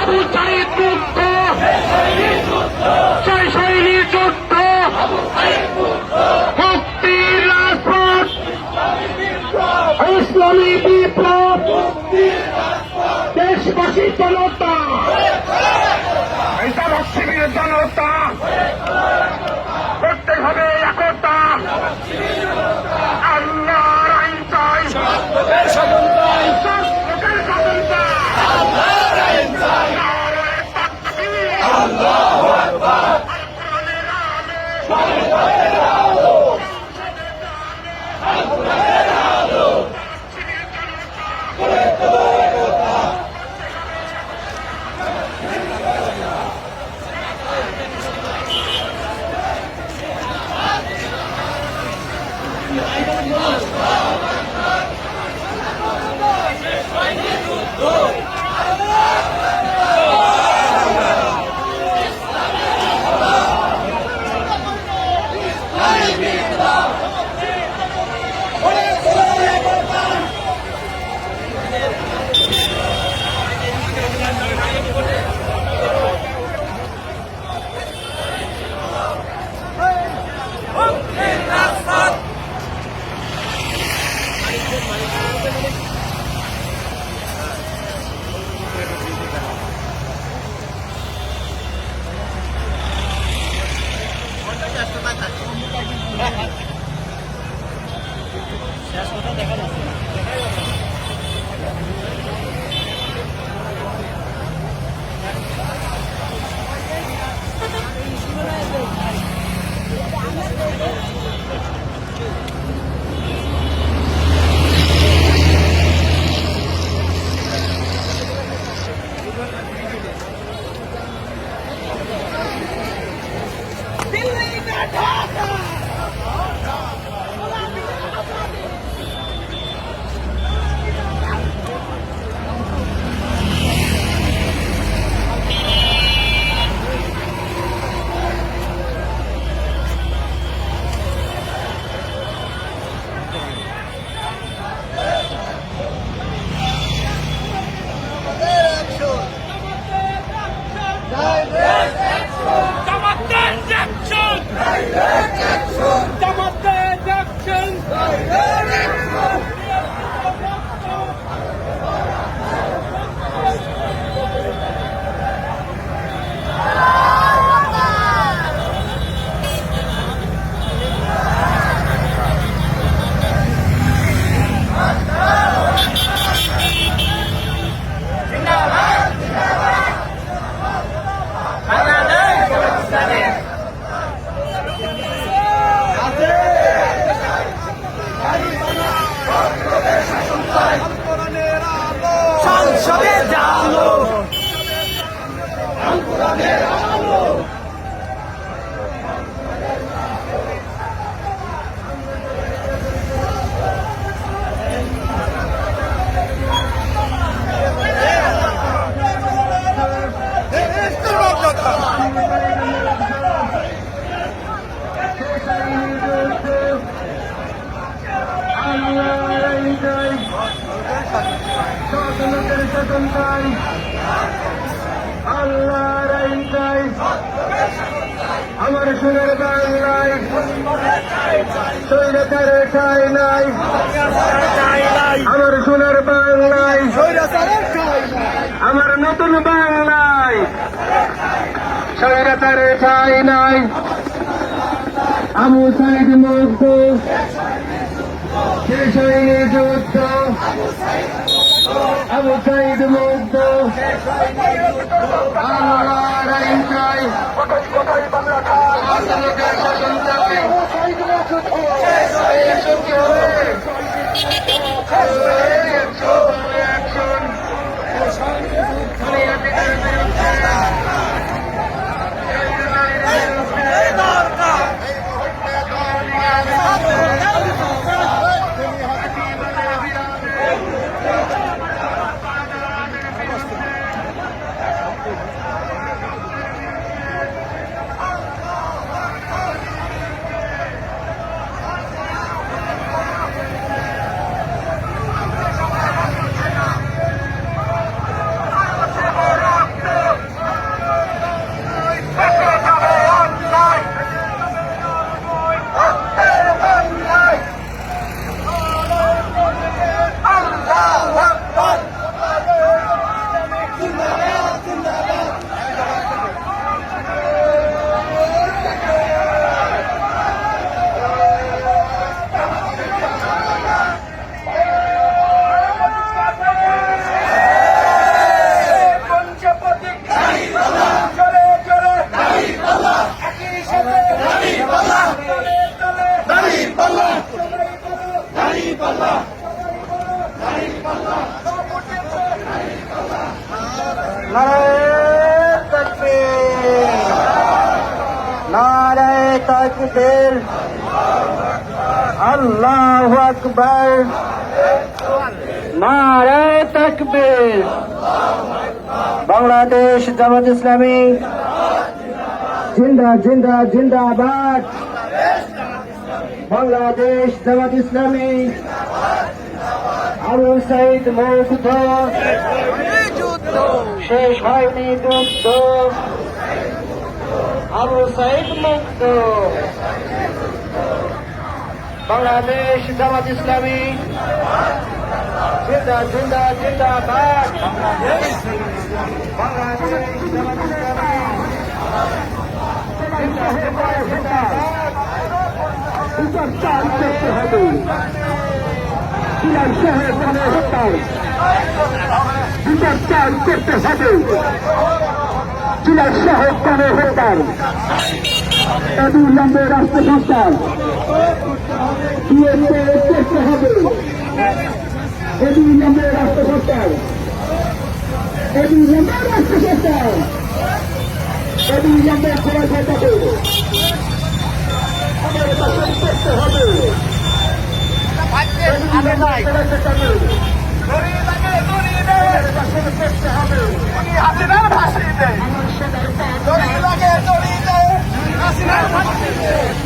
আবু সাইদ মুক্ত জয় শৈলী যুদ্ধ মুক্তির রাজপথ ইসলামী বিপ্লব দেশবাসী জনতা। এটা শিবির জনতা। করতে হবে চাই আমার সুরের বাংলায় ঠাই নাই। আমার সোনার বাংলায় আমার নতুন বাংলায় স্বৈরাচারে ঠাই নাই। আমু সাইড মুগ্ধ। শেষ হয়নি যুদ্ধ? আবু মুগ্ধ। আল্লাহর আইন চাই শাসনকার শাসন চাকরি শহীদ শক্তি হবে তাকবীর। আল্লাহু আকবার। নারায় তাকবীর। বাংলাদেশ জামাত ইসলামী। জিন্দা জিন্দা, জিন্দাবাদ। বাংলাদেশ জামাত ইসলামী। আবু সাইদ মৌকুদ শেষ হয়নি যুদ্ধ আবু সাইদ মুক্ত। বাংলাদেশ জামাত ইসলামী। জিন্দা জিন্দা, জিন্দাবাদ। বাংলাদেশ জামাত ইসলামী। বিচার চাল করতে হবে। বিচার চাল করতে হবে। বিলাল সাহেব মানে হত্যার অবিলম্বে রাষ্ট্র সরকার বিএনপি করতে হবে। অবিলম্বে রাষ্ট্র সরকার অবিলম্বে রাষ্ট্র সরকার অবিলম্বে খোলা থাকতে আমাদের পাশে করতে হবে হাসিনার ফাঁসি দেয় দড়ি লাগে দড়ি দেয় হাসিনার ফাঁসি দেয়